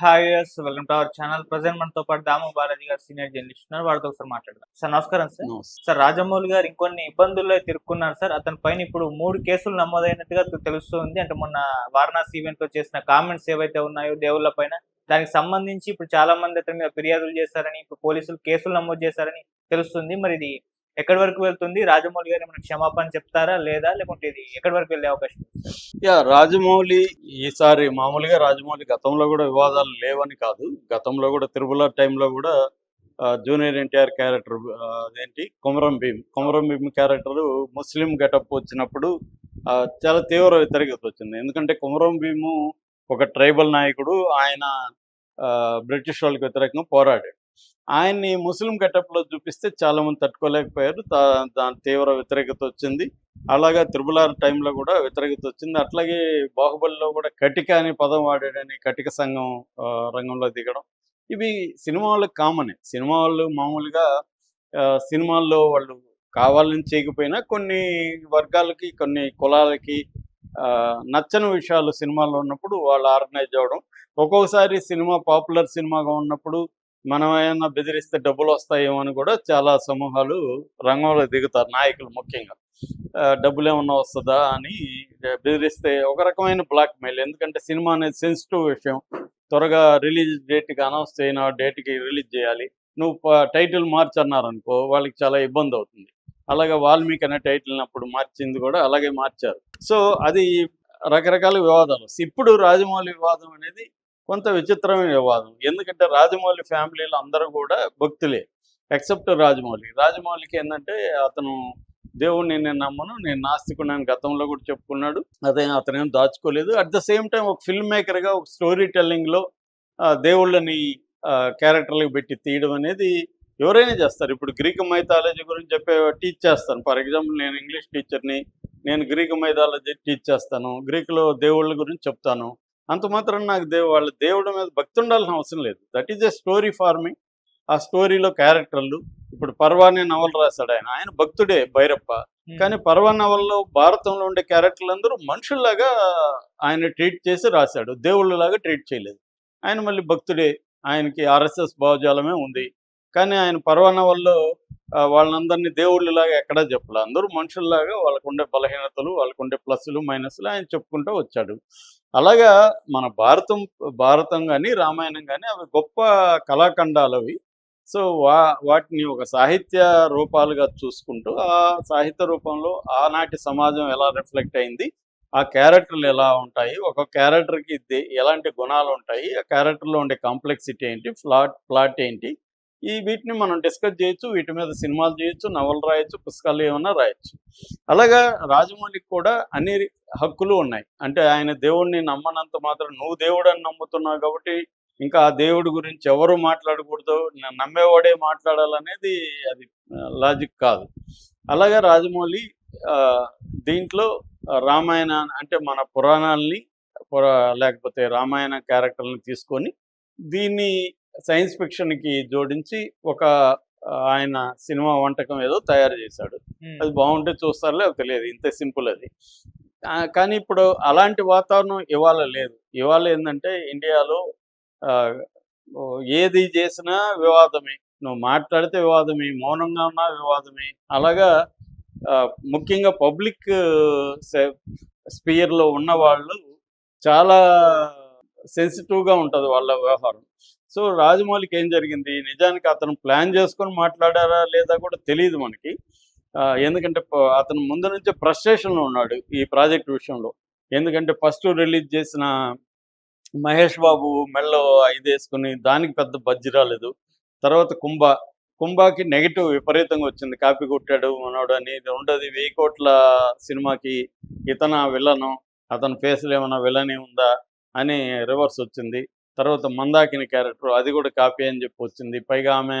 Hi yes welcome to our channel present మనతో పాటు దాము బాలాజీ గారు సీనియర్ జర్నలిస్ట్ ఉన్నారు. వారితో ఒకసారి మాట్లాడదాం. సార్ నమస్కారం సార్ సార్ రాజమౌళి గారు ఇంకొన్ని ఇబ్బందుల్లో తిరుక్కున్నారు సార్ అతని పైన ఇప్పుడు మూడు కేసులు నమోదైనట్టుగా తెలుస్తుంది. అంటే మొన్న వారణాసి ఈవెంట్లో చేసిన కామెంట్స్ ఏవైతే ఉన్నాయో దేవుళ్ళ పైన దానికి సంబంధించి ఇప్పుడు చాలా మంది అతని మీద ఫిర్యాదులు చేశారని ఇప్పుడు పోలీసులు కేసులు నమోదు చేశారని తెలుస్తుంది. మరి ఇది ఎక్కడి వరకు వెళ్తుంది? రాజమౌళి గారు ఏమైనా క్షమాపణ చెప్తారా? లేదా? లేకుంటే ఇది ఎక్కడి వరకు వెళ్ళే అవకాశం యా రాజమౌళి ఈసారి మామూలుగా రాజమౌళి గతంలో కూడా వివాదాలు లేవని కాదు. గతంలో కూడా తిరుమల టైంలో కూడా జూనియర్ ఎన్టీఆర్ క్యారెక్టర్ అదేంటి? Komaram Bheem. Komaram Bheem character Muslim getup వచ్చినప్పుడు చాలా తీవ్ర వ్యతిరేకత వచ్చింది. ఎందుకంటే కొమరం భీము ఒక ట్రైబల్ నాయకుడు ఆయన ఆ, బ్రిటిష్ వాళ్ళకి వ్యతిరేకంగా పోరాడాడు. ఆయన్ని ముస్లిం గెటప్లో చూపిస్తే చాలా మంది తట్టుకోలేకపోయారు. దాని తీవ్ర వ్యతిరేకత వచ్చింది. అలాగా త్రిబులార్ టైంలో కూడా వ్యతిరేకత వచ్చింది. అట్లాగే బాహుబలిలో కూడా కటిక అనే పదం వాడాడని కటిక సంఘం ఆ, రంగంలో దిగడం. ఇవి సినిమా వాళ్ళకి కామనే. సినిమా వాళ్ళు మామూలుగా ఆ, సినిమాల్లో వాళ్ళు కావాలని చేయకపోయినా కొన్ని వర్గాలకి కొన్ని కులాలకి ఆ, నచ్చని విషయాలు సినిమాల్లో ఉన్నప్పుడు వాళ్ళు ఆర్గనైజ్ అవ్వడం. ఒక్కొక్కసారి సినిమా పాపులర్ సినిమాగా ఉన్నప్పుడు మనం ఏమైనా బెదిరిస్తే డబ్బులు వస్తాయేమో అని కూడా చాలా సమూహాలు రంగంలో దిగుతారు నాయకులు ముఖ్యంగా. ఆ, డబ్బులు ఏమన్నా వస్తుందా అని బెదిరిస్తే ఒక రకమైన బ్లాక్ మెయిల్ ఎందుకంటే సినిమా అనేది సెన్సిటివ్ విషయం. త్వరగా రిలీజ్ డేట్కి అనౌన్స్ చేయన డేట్కి రిలీజ్ చేయాలి. నువ్వు టైటిల్ మార్చన్నారు అనుకో వాళ్ళకి చాలా ఇబ్బంది అవుతుంది. అలాగే వాల్మీకి అనే టైటిల్ అప్పుడు మార్చింది కూడా అలాగే మార్చారు. సో అది రకరకాల వివాదాలు. ఇప్పుడు రాజమౌళి వివాదం అనేది కొంత విచిత్రమైన వివాదం. ఎందుకంటే రాజమౌళి ఫ్యామిలీలో అందరూ కూడా భక్తులే. ఎక్సెప్ట్ రాజమౌళి. రాజమౌళికి ఏంటంటే అతను దేవుణ్ణి నేను నమ్మను నేను నాస్తికున్నాను గతంలో కూడా చెప్పుకున్నాడు. అదే అతనేం దాచుకోలేదు. అట్ ద సేమ్ టైం ఒక ఫిల్మ్ మేకర్గా ఒక స్టోరీ టెల్లింగ్లో దేవుళ్ళని క్యారెక్టర్లకు పెట్టి తీయడం అనేది ఎవరైనా చేస్తారు. ఇప్పుడు గ్రీక్ మైథాలజీ గురించి చెప్పే టీచ్ చేస్తాను. ఫర్ ఎగ్జాంపుల్ నేను ఇంగ్లీష్ టీచర్ని నేను గ్రీక్ మైథాలజీ టీచ్ చేస్తాను. గ్రీకులో దేవుళ్ళ గురించి చెప్తాను. అంత మాత్రం నాకు దేవు వాళ్ళ దేవుడి మీద భక్తి ఉండాల్సిన అవసరం లేదు. That is a story for me ఆ స్టోరీలో క్యారెక్టర్లు ఇప్పుడు పర్వానే నవల రాశాడు ఆయన. ఆయన భక్తుడే భైరప్ప. కానీ పర్వ నవల్లో భారతంలో ఉండే క్యారెక్టర్లు అందరూ మనుషుల్లాగా ఆయన ట్రీట్ చేసి రాశాడు. దేవుళ్ళలాగా ట్రీట్ చేయలేదు. ఆయన మళ్ళీ భక్తుడే. ఆయనకి ఆర్ఎస్ఎస్ భావజాలమే ఉంది. కానీ ఆయన పర్వ నవల్లో వాళ్ళందరినీ దేవుళ్ళలాగా ఎక్కడా చెప్పలే. అందరూ మనుషుల్లాగా వాళ్ళకుండే బలహీనతలు వాళ్ళకుండే ప్లస్లు మైనస్లు ఆయన చెప్పుకుంటూ వచ్చాడు. అలాగా మన భారతం భారతం కానీ రామాయణం కానీ అవి గొప్ప కళాఖండాలు అవి సో వా వాటిని ఒక సాహిత్య రూపాలుగా చూసుకుంటూ ఆ సాహిత్య రూపంలో ఆనాటి సమాజం ఎలా రిఫ్లెక్ట్ అయింది ఆ క్యారెక్టర్లు ఎలా ఉంటాయి ఒక క్యారెక్టర్కి ఎలాంటి గుణాలు ఉంటాయి ఆ క్యారెక్టర్లో ఉండే కాంప్లెక్సిటీ ఏంటి ఫ్లాట్ ప్లాట్ ఏంటి ఈ వీటిని మనం డిస్కస్ చేయొచ్చు వీటి మీద సినిమాలు చేయొచ్చు నవలు రాయొచ్చు పుస్తకాలు ఏమన్నా రాయొచ్చు. అలాగా రాజమౌళికి కూడా అన్ని హక్కులు ఉన్నాయి. అంటే ఆయన దేవుడిని నమ్మనంత మాత్రం నువ్వు దేవుడు అని నమ్ముతున్నావు కాబట్టి ఇంకా ఆ దేవుడి గురించి ఎవరు మాట్లాడకూడదు నమ్మేవాడే మాట్లాడాలనేది అది లాజిక్ కాదు. అలాగే రాజమౌళి ఆ, దీంట్లో రామాయణ అంటే మన పురాణాలని పురా లేకపోతే రామాయణ క్యారెక్టర్ని తీసుకొని దీన్ని సైన్స్ ఫిక్షన్కి జోడించి ఒక ఆయన సినిమా వంటకం ఏదో తయారు చేశాడు. అది బాగుంటే చూస్తారులే అది తెలియదు. ఇంతే సింపుల్ అది. కానీ ఇప్పుడు అలాంటి వాతావరణం ఇవాళ లేదు. ఇవాళ ఏంటంటే ఇండియాలో ఏది చేసినా వివాదమే. నువ్వు మాట్లాడితే వివాదమే మౌనంగా ఉన్నా వివాదమే. అలాగా ముఖ్యంగా పబ్లిక్ స్పియర్లో ఉన్న వాళ్ళు చాలా సెన్సిటివ్గా ఉంటుంది వాళ్ళ వ్యవహారం. సో రాజమౌళికి ఏం జరిగింది? నిజానికి అతను ప్లాన్ చేసుకొని మాట్లాడారా లేదా కూడా తెలియదు మనకి. ఆ, ఎందుకంటే అతను ముందు నుంచే ఫ్రస్ట్రేషన్లో ఉన్నాడు ఈ ప్రాజెక్ట్ విషయంలో. ఎందుకంటే ఫస్ట్ రిలీజ్ చేసిన మహేష్ బాబు మెళ్ళో ఐదు వేసుకుని దానికి పెద్ద బజ్జి రాలేదు. తర్వాత కుంభ కుంభకి నెగిటివ్ విపరీతంగా వచ్చింది. కాపీ కొట్టాడు మనోడు అని. ఇది ఉండదు వెయ్యి కోట్ల సినిమాకి ఇతన విలను అతని ఫేస్లో ఏమైనా విలనే ఉందా అని రివర్స్ వచ్చింది. తర్వాత మందాకిని క్యారెక్టర్ అది కూడా కాపీ అని చెప్పి వచ్చింది. పైగా ఆమె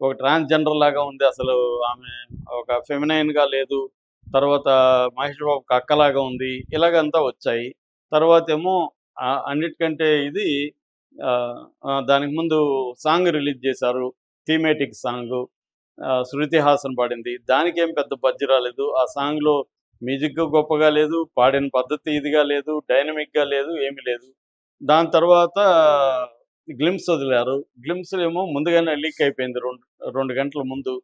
ఒక ట్రాన్స్జెండర్ లాగా ఉంది అసలు. ఆమె ఒక ఫెమినైన్గా లేదు. తర్వాత మహేష్ బాబు కక్కలాగా ఉంది. ఇలాగంతా వచ్చాయి. తర్వాత ఏమో అన్నిటికంటే ఇది ఆ, దానికి ముందు సాంగ్ రిలీజ్ చేశారు. థీమేటిక్ సాంగ్ శృతి హాసన్ పాడింది. దానికి ఏం పెద్ద బజ్జి రాలేదు. ఆ సాంగ్లో మ్యూజిక్ గొప్పగా లేదు. పాడిన పద్ధతి ఇదిగా లేదు. డైనమిక్గా లేదు. ఏమీ లేదు. దాని తర్వాత గ్లిమ్స్ వదిలారు. గ్లిమ్స్ ఏమో ముందుగానే లీక్ అయిపోయింది రెండు రెండు గంటల ముందు.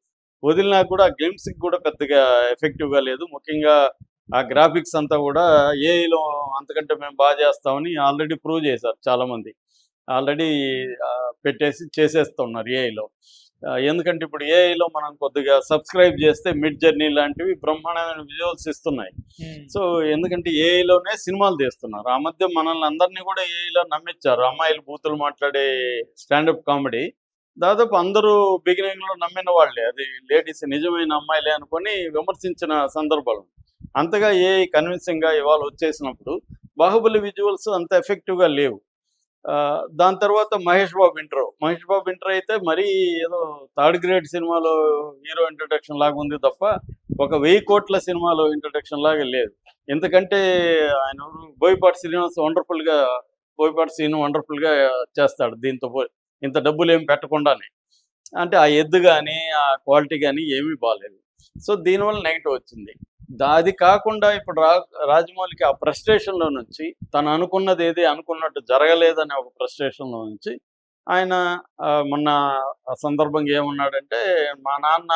వదిలినా కూడా గ్లిమ్స్కి కూడా పెద్దగా ఎఫెక్టివ్గా లేదు. ముఖ్యంగా ఆ గ్రాఫిక్స్ అంతా కూడా ఏఐలో అంతకంటే మేము బాగా చేస్తామని ఆల్రెడీ ప్రూవ్ చేశారు చాలామంది. ఆల్రెడీ పెట్టేసి చేసేస్తున్నారు ఏఐలో. ఎందుకంటే ఇప్పుడు ఏఐలో మనం కొద్దిగా సబ్స్క్రైబ్ చేస్తే మిడ్ జర్నీ లాంటివి బ్రహ్మాండమైన విజువల్స్ ఇస్తున్నాయి. సో ఎందుకంటే ఏఐలోనే సినిమాలు తీస్తున్నారు. ఆ మధ్య మనల్ని అందరినీ కూడా ఏఐలో నమ్మించారు. అమ్మాయిలు బూతులు మాట్లాడే స్టాండప్ కామెడీ దాదాపు అందరూ బిగినింగ్లో నమ్మిన వాళ్ళే. అది లేడీస్ నిజమైన అమ్మాయిలే అనుకొని విమర్శించిన సందర్భాలు. అంతగా ఏ కన్విన్సింగ్గా ఇవాళ వచ్చేసినప్పుడు బాహుబలి విజువల్స్ అంత ఎఫెక్టివ్గా లేవు. దాని తర్వాత మహేష్ బాబు ఇంటర్ మహేష్ బాబు ఇంటర్ అయితే మరీ ఏదో థర్డ్ గ్రేడ్ సినిమాలో హీరో ఇంట్రడక్షన్ లాగా ఉంది తప్ప ఒక వెయ్యి కోట్ల సినిమాలో ఇంట్రడక్షన్ లాగా లేదు. ఎందుకంటే ఆయన బోయపాటి శ్రీనివాస్ వండర్ఫుల్గా బోయపాటి శ్రీను వండర్ఫుల్గా చేస్తాడు దీంతో ఇంత డబ్బులు ఏమి పెట్టకుండానే. అంటే ఆ ఎద్దు కానీ ఆ క్వాలిటీ కానీ ఏమీ బాగాలేదు సో దీనివల్ల నెగిటివ్ వచ్చింది. అది కాకుండా ఇప్పుడు రా రాజమౌళికి ఆ ఫ్రస్ట్రేషన్లో నుంచి తను అనుకున్నది ఏది అనుకున్నట్టు జరగలేదనే ఒక ఫ్రస్ట్రేషన్లో నుంచి ఆయన ఆ, మొన్న ఆ సందర్భంగా ఏమన్నాడంటే మా నాన్న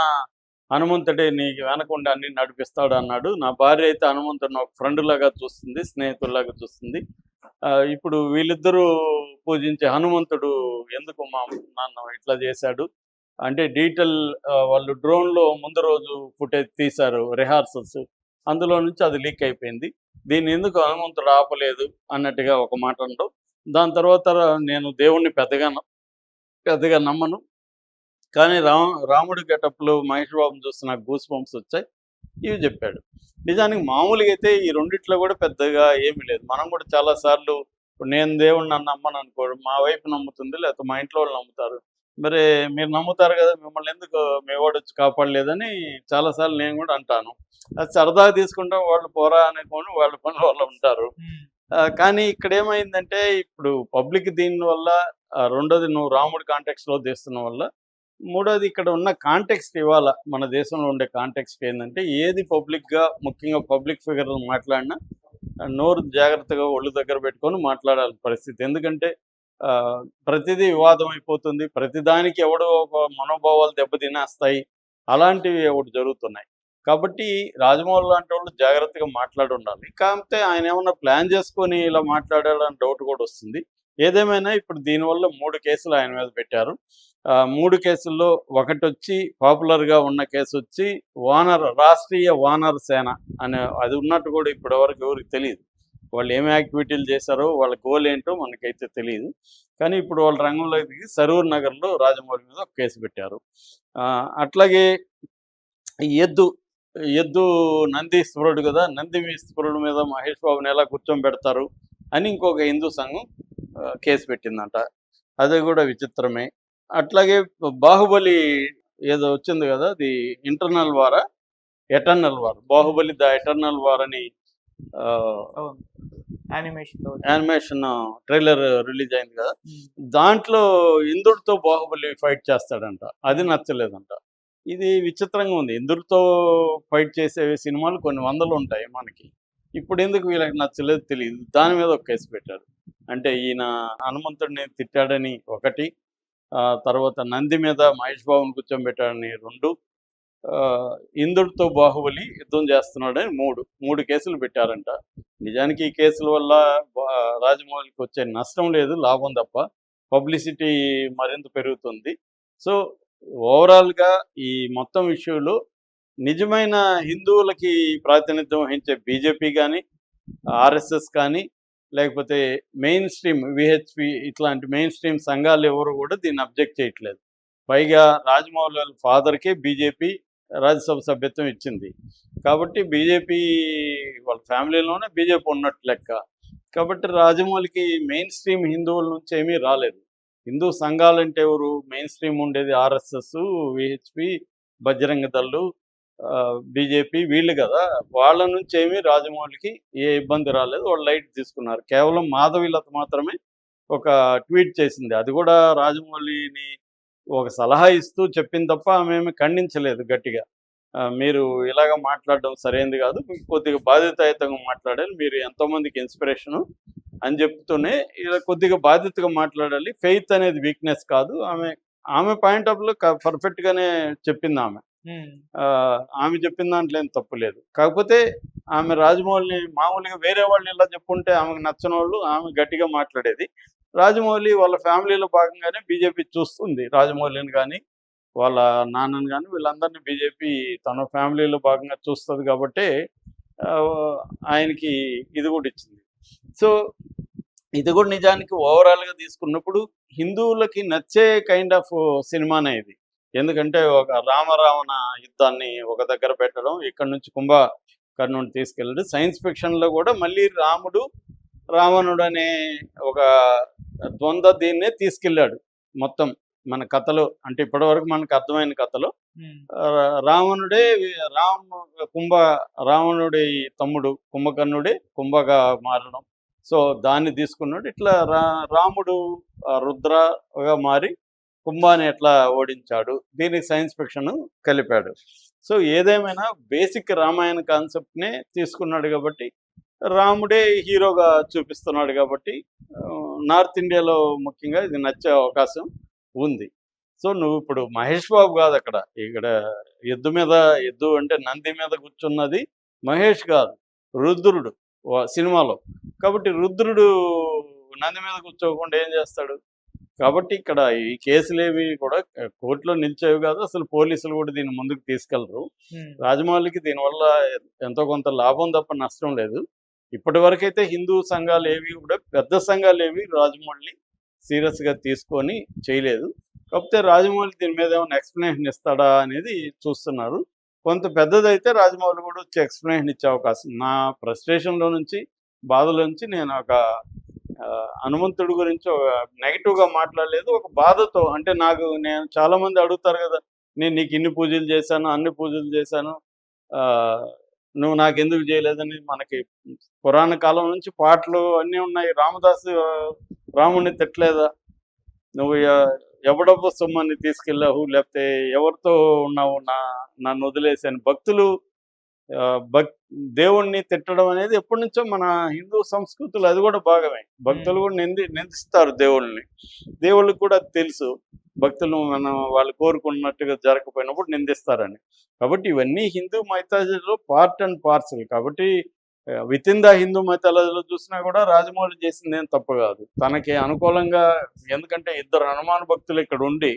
హనుమంతుడే నీకు వెనకుండా అన్ని నడిపిస్తాడు అన్నాడు. నా భార్య అయితే హనుమంతుడిని ఒక ఫ్రెండ్ లాగా చూస్తుంది స్నేహితుల్లాగా చూస్తుంది. ఆ, ఇప్పుడు వీళ్ళిద్దరూ పూజించే హనుమంతుడు ఎందుకు మా నాన్న ఇట్లా చేశాడు? అంటే డీటెయిల్ వాళ్ళు డ్రోన్లో ముందు రోజు ఫుటేజ్ తీశారు రిహార్సల్స్. అందులో నుంచి అది లీక్ అయిపోయింది. దీన్ని ఎందుకు హనుమంతుడు ఆపలేదు అన్నట్టుగా ఒక మాట ఉండవు దాని తర్వాత నేను దేవుణ్ణి పెద్దగా పెద్దగా నమ్మను. కానీ రామ రాముడి గెటప్లో మహేష్ బాబుని చూస్తే నాకు గూస్ బంప్స్ వచ్చాయి. ఇవి చెప్పాడు. నిజానికి మామూలుగా అయితే ఈ రెండిట్లో కూడా పెద్దగా ఏమీ లేదు. మనం కూడా చాలా సార్లు నేను దేవుణ్ణి నన్ను నమ్మను అనుకోడు మా వైపు నమ్ముతుంది లేకపోతే మా ఇంట్లో వాళ్ళు నమ్ముతారు. మరి మీరు నమ్ముతారు కదా మిమ్మల్ని ఎందుకు మీ వాడు వచ్చి కాపాడలేదని చాలాసార్లు నేను కూడా అంటాను. అది సరదాగా తీసుకుంటాం వాళ్ళు పోరా అనుకోని వాళ్ళ పని వాళ్ళు ఉంటారు. ఆ, కానీ ఇక్కడ ఏమైందంటే ఇప్పుడు పబ్లిక్ దీని వల్ల రెండోది నువ్వు రాముడి కాంటెక్స్లో లో తీస్తున్న వల్ల మూడోది ఇక్కడ ఉన్న కాంటెక్స్ట్ ఇవాళ మన దేశంలో ఉండే కాంటెక్స్ట్ ఏంటంటే ఏది పబ్లిక్గా ముఖ్యంగా పబ్లిక్ ఫిగర్ మాట్లాడినా నోరు జాగ్రత్తగా ఒళ్ళు దగ్గర పెట్టుకొని మాట్లాడాలి పరిస్థితి. ఎందుకంటే ప్రతిదీ వివాదం అయిపోతుంది. ప్రతిదానికి ఎవడో ఒక మనోభావాలు దెబ్బతినేస్తాయి అలాంటివి ఒకటి జరుగుతున్నాయి. కాబట్టి రాజమౌళి లాంటి వాళ్ళు జాగ్రత్తగా మాట్లాడి ఉండాలి కాకపోతే ఆయన ఏమన్నా ప్లాన్ చేసుకొని ఇలా మాట్లాడాలని డౌట్ కూడా వస్తుంది. ఏదేమైనా ఇప్పుడు దీనివల్ల మూడు కేసులు ఆయన మీద పెట్టారు. ఆ, మూడు కేసుల్లో ఒకటి వచ్చి పాపులర్గా ఉన్న కేసు వచ్చి వానర్ రాష్ట్రీయ వానర్ సేన అనే అది ఉన్నట్టు కూడా ఇప్పటివరకు ఎవరికి తెలియదు. వాళ్ళు ఏం యాక్టివిటీలు చేశారో వాళ్ళ గోల్ ఏంటో మనకైతే తెలియదు కానీ ఇప్పుడు వాళ్ళ రంగంలో దిగి సరూర్ నగర్లో రాజమౌళి మీద ఒక కేసు పెట్టారు. ఆ, అట్లాగే ఈ ఎద్దు ఎద్దు నందీశ్వరుడు కదా నందీశ్వరుడు మీద మహేష్ బాబుని ఎలా కూర్చోబెడతారు అని ఇంకొక హిందూ సంఘం కేసు పెట్టిందంట. అది కూడా విచిత్రమే. అట్లాగే బాహుబలి ఏదో వచ్చింది కదా అది ఇంటర్నల్ వారా eternal war Baahubali the eternal war అని యానిమేషన్ ట్రైలర్ రిలీజ్ అయింది కదా. దాంట్లో ఇంద్రుడితో బాహుబలి ఫైట్ చేస్తాడంట. అది నచ్చలేదంట. ఇది విచిత్రంగా ఉంది. ఇంద్రుడితో ఫైట్ చేసే సినిమాలు కొన్ని వందలు ఉంటాయి మనకి. ఇప్పుడు ఎందుకు వీళ్ళకి నచ్చలేదు తెలియదు. దాని మీద ఒక కేసు పెట్టారు అంటే ఈయన హనుమంతుడిని తిట్టాడని ఒకటి ఆ తర్వాత నంది మీద మహేష్ బాబుని కూర్చోబెట్టాడని రెండు ఇంద్రుడితో బాహుబలి యుద్ధం చేస్తున్నాడని మూడు మూడు కేసులు పెట్టారంట. నిజానికి ఈ కేసుల వల్ల రాజమౌళికి వచ్చే నష్టం లేదు లాభం తప్ప. పబ్లిసిటీ మరింత పెరుగుతుంది. సో ఓవరాల్గా ఈ మొత్తం ఇష్యూలో నిజమైన హిందువులకి ప్రాతినిధ్యం వహించే బీజేపీ కానీ ఆర్ఎస్ఎస్ కానీ లేకపోతే మెయిన్ స్ట్రీమ్ విహెచ్పి ఇట్లాంటి మెయిన్ స్ట్రీమ్ సంఘాలు ఎవరు కూడా దీన్ని అబ్జెక్ట్ చేయట్లేదు. పైగా రాజమౌళి వాళ్ళ ఫాదర్కే బీజేపీ రాజ్యసభ సభ్యత్వం ఇచ్చింది. కాబట్టి బీజేపీ వాళ్ళ ఫ్యామిలీలోనే బీజేపీ ఉన్నట్టు లెక్క. కాబట్టి రాజమౌళికి మెయిన్ స్ట్రీమ్ హిందువుల నుంచి ఏమీ రాలేదు. హిందూ సంఘాలంటే ఎవరు? మెయిన్ స్ట్రీమ్ ఉండేది ఆర్ఎస్ఎస్ విహెచ్పి బజరంగ దళ్ళు బీజేపీ వీళ్ళు కదా. వాళ్ళ నుంచి ఏమీ రాజమౌళికి ఏ ఇబ్బంది రాలేదు. వాళ్ళు లైట్ తీసుకున్నారు. కేవలం మాధవీలత మాత్రమే ఒక ట్వీట్ చేసింది. అది కూడా రాజమౌళిని ఒక సలహా ఇస్తూ చెప్పింది తప్ప ఆమె ఏమీ ఖండించలేదు గట్టిగా. మీరు ఇలాగ మాట్లాడడం సరైనది కాదు. కొద్దిగా బాధ్యతాయుతంగా మాట్లాడాలి. మీరు ఎంతోమందికి ఇన్స్పిరేషను అని చెప్తూనే ఇలా కొద్దిగా బాధ్యతగా మాట్లాడాలి. ఫెయిత్ అనేది వీక్నెస్ కాదు. ఆమె ఆమె పాయింట్ ఆఫ్లో పర్ఫెక్ట్ గానే చెప్పింది ఆమె. ఆమె చెప్పిన దాంట్లో ఏం తప్పు లేదు. కాకపోతే ఆమె రాజమౌళిని మామూలుగా వేరే వాళ్ళు ఇలా చెప్పుంటే ఆమెకు నచ్చని వాళ్ళు ఆమె గట్టిగా మాట్లాడేది. రాజమౌళి వాళ్ళ ఫ్యామిలీలో భాగంగానే బీజేపీ చూస్తుంది. రాజమౌళిని కానీ వాళ్ళ నాన్నని కానీ వీళ్ళందరినీ బీజేపీ తన ఫ్యామిలీలో భాగంగా చూస్తుంది కాబట్టి ఆయనకి ఇది కూడా ఇచ్చింది. సో ఇది కూడా నిజానికి ఓవరాల్గా తీసుకున్నప్పుడు హిందువులకి నచ్చే కైండ్ ఆఫ్ సినిమానే ఇది. ఎందుకంటే ఒక రామరావణ యుద్ధాన్ని ఒక దగ్గర పెట్టడం ఇక్కడ నుంచి కుంభకర్ణుని తీసుకెళ్ళడం సైన్స్ ఫిక్షన్లో కూడా మళ్ళీ రాముడు రావణుడు అనే ఒక ద్వంద్వ దీన్నే తీసుకెళ్ళాడు. మొత్తం మన కథలో అంటే ఇప్పటివరకు మనకు అర్థమైన కథలో రావణుడే రామ కుంభ రావణుడి తమ్ముడు కుంభకర్ణుడే కుంభగా మారడం. సో దాన్ని తీసుకున్నాడు. ఇట్లా రా రాముడు రుద్రగా మారి కుంభాన్ని ఎట్లా ఓడించాడు దీనికి సైన్స్ ఫిక్షన్ కలిపాడు. సో ఏదేమైనా బేసిక్ రామాయణ కాన్సెప్ట్నే తీసుకున్నాడు కాబట్టి రాముడే హీరోగా చూపిస్తున్నాడు కాబట్టి నార్త్ ఇండియాలో ముఖ్యంగా ఇది నచ్చే అవకాశం ఉంది. సో నువ్వు ఇప్పుడు మహేష్ బాబు కాదు అక్కడ. ఇక్కడ ఎద్దు మీద ఎద్దు అంటే నంది మీద కూర్చున్నది మహేష్ కాదు రుద్రుడు సినిమాలో. కాబట్టి రుద్రుడు నంది మీద కూర్చోకుండా ఏం చేస్తాడు? కాబట్టి ఇక్కడ ఈ కేసులేవి కూడా కోర్టులో నిలిచేవి కాదు. అసలు పోలీసులు కూడా దీన్ని ముందుకు తీసుకెళ్ళరు రాజమౌళికి దీనివల్ల ఎంతో కొంత లాభం తప్ప నష్టం లేదు. ఇప్పటి వరకైతే హిందూ సంఘాలు ఏవి కూడా పెద్ద సంఘాలు ఏవి రాజమౌళిని సీరియస్గా తీసుకొని చేయలేదు. కాకపోతే రాజమౌళి దీని మీద ఏమైనా ఎక్స్ప్లెనేషన్ ఇస్తాడా అనేది చూస్తున్నారు. కొంత పెద్దదైతే రాజమౌళి కూడా వచ్చి ఎక్స్ప్లెనేషన్ ఇచ్చే అవకాశం. నా ఫ్రస్ట్రేషన్లో నుంచి బాధలో నుంచి నేను ఒక హనుమంతుడి గురించి ఒక నెగిటివ్గా మాట్లాడలేదు. ఒక బాధతో అంటే నాకు నేను చాలా మంది అడుగుతారు కదా నేను నీకు ఇన్ని పూజలు చేశాను అన్ని పూజలు చేశాను ఆ, నువ్వు నాకు ఎందుకు చేయలేదని మనకి పురాణ కాలం నుంచి పాటలు అన్నీ ఉన్నాయి. రామదాసు రాముడిని తిట్టలేదా? నువ్వు ఎవడబ్బు సొమ్మని తీసుకెళ్ళావు లేకపోతే ఎవరితో ఉన్నావు? నా నన్ను వదిలేసాను భక్తులు భక్ దేవుణ్ణి తిట్టడం అనేది ఎప్పటి నుంచో మన హిందూ సంస్కృతులు అది కూడా భాగమే. భక్తులు కూడా నింది నిందిస్తారు దేవుళ్ళని దేవుళ్ళకి కూడా తెలుసు. భక్తులు మనం వాళ్ళు కోరుకున్నట్టుగా జరగకపోయినప్పుడు నిందిస్తారని. కాబట్టి ఇవన్నీ హిందూ మైథాలజీలో పార్ట్ అండ్ పార్సల్. కాబట్టి విత్ ఇన్ ద హిందూ మైథాలజీలో చూసినా కూడా రాజమౌళి చేసింది ఏం తప్పు కాదు. తనకి అనుకూలంగా ఎందుకంటే ఇద్దరు హనుమాన్ భక్తులు ఇక్కడ ఉండి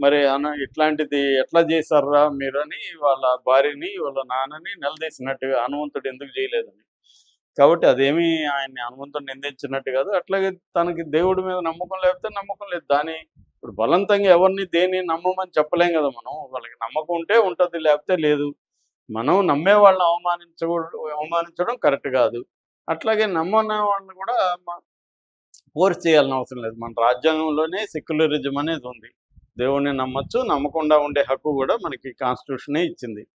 మరి అన ఇట్లాంటిది ఎట్లా చేశారా మీరని వాళ్ళ భార్యని వాళ్ళ నాన్నని నిలదీసినట్టుగా హనుమంతుడు ఎందుకు చేయలేదని కాబట్టి అదేమి ఆయన్ని హనుమంతుడు నిందించినట్టు కాదు. అట్లాగే తనకి దేవుడి మీద నమ్మకం లేకపోతే నమ్మకం లేదు. దాని ఇప్పుడు బలవంతంగా ఎవరిని దేన్ని నమ్మమని చెప్పలేం కదా మనం. వాళ్ళకి నమ్మకం ఉంటే ఉంటుంది లేకపోతే లేదు. మనం నమ్మే వాళ్ళని అవమానించకూడదు అవమానించడం కరెక్ట్ కాదు. అట్లాగే నమ్మని వాళ్ళని కూడా ఫోర్స్ చేయాలని అవసరం లేదు. మన రాజ్యాంగంలోనే సెక్యులరిజం అనేది ఉంది. దేవుణ్ణి నమ్మచ్చు నమ్మకుండా ఉండే హక్కు కూడా మనకి కాన్స్టిట్యూషనే ఇచ్చింది.